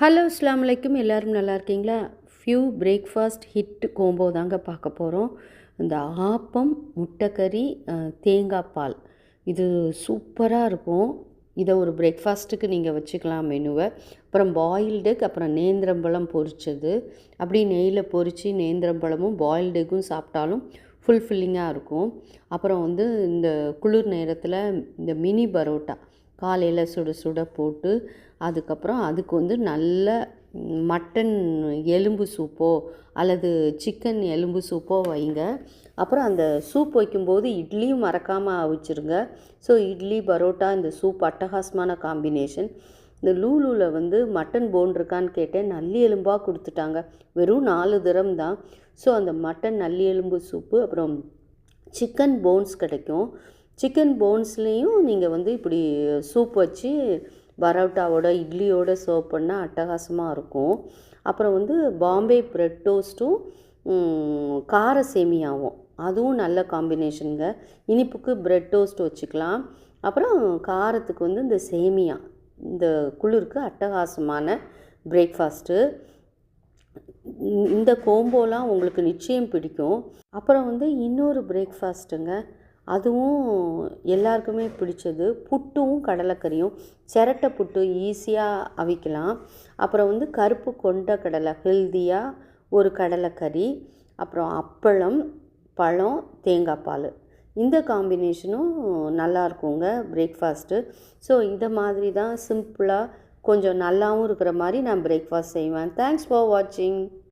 Hello இஸ்லாம் வலைக்கும் எல்லோரும் நல்லா இருக்கீங்களா? ஃபியூ பிரேக்ஃபாஸ்ட் ஹிட் கோம்போ தாங்க பார்க்க போகிறோம் இந்த ஆப்பம் முட்டைக்கறி தேங்காய் பால். இது சூப்பராக இருக்கும். இதை ஒரு பிரேக்ஃபாஸ்ட்டுக்கு நீங்கள் வச்சுக்கலாம் மெனுவை. அப்புறம் பாயில்டு அப்புறம் நேந்திரம்பழம் பொரிச்சது. அப்படி நெய்யில் பொரித்து நேந்திரம்பழமும் பாயில்டுக்கும் சாப்பிட்டாலும் ஃபுல்ஃபில்லிங்காக இருக்கும். அப்புறம் வந்து இந்த குளிர் நேரத்தில் இந்த மினி பரோட்டா. காலையில் சுட சுட போட்டு அதுக்கப்புறம் அதுக்கு வந்து நல்ல மட்டன் எலும்பு சூப்போ அல்லது சிக்கன் எலும்பு சூப்போ வைங்க. அப்புறம் அந்த சூப் வைக்கும்போது இட்லியும் மறக்காமல் அவிச்சிருங்க ஸோ இட்லி பரோட்டா இந்த சூப் அட்டகாசமான காம்பினேஷன். இந்த லூலூவில் வந்து மட்டன் போன் இருக்கான்னு கேட்டேன். நல்லி எலும்பாக கொடுத்துட்டாங்க. வெறும் நாலு திரம் தான். ஸோ அந்த மட்டன் நல்லி எலும்பு சூப்பு அப்புறம் சிக்கன் போன்ஸ் கிடைக்கும். சிக்கன் போன்ஸ்லேயும் நீங்கள் வந்து இப்படி சூப் வச்சு பரோட்டாவோட இட்லியோட சர்வ் பண்ணால் அட்டகாசமாக இருக்கும். அப்புறம் வந்து பாம்பே ப்ரெட் டோஸ்ட்டும் கார சேமியாவும். அதுவும் நல்ல காம்பினேஷனுங்க இனிப்புக்கு ப்ரெட் டோஸ்ட் வச்சுக்கலாம். அப்புறம் காரத்துக்கு வந்து இந்த சேமியா இந்த குளிருக்கு அட்டகாசமான பிரேக்ஃபாஸ்ட்டு இந்த- இந்த கோம்போலாம் உங்களுக்கு நிச்சயம் பிடிக்கும். அப்புறம் வந்து இன்னொரு பிரேக்ஃபாஸ்ட்டுங்க அதுவும் எல்லாருக்குமே பிடிச்சது. புட்டும் கடலைக்கறியும். சிரட்டை புட்டு ஈஸியாக அவிக்கலாம். அப்புறம் வந்து கருப்பு கொண்ட கடலை ஹெல்த்தியாக ஒரு கடலைக்கறி அப்புறம் அப்பளம் பழம் தேங்காய் பால். இந்த காம்பினேஷனும் நல்லா இருக்குங்க பிரேக்ஃபாஸ்ட்டு ஸோ இந்த மாதிரி தான் சிம்பிளாக கொஞ்சம் நல்லாவும் இருக்கிற மாதிரி நான் பிரேக்ஃபாஸ்ட் செய்வேன். தேங்க்ஸ் ஃபார் வாட்சிங்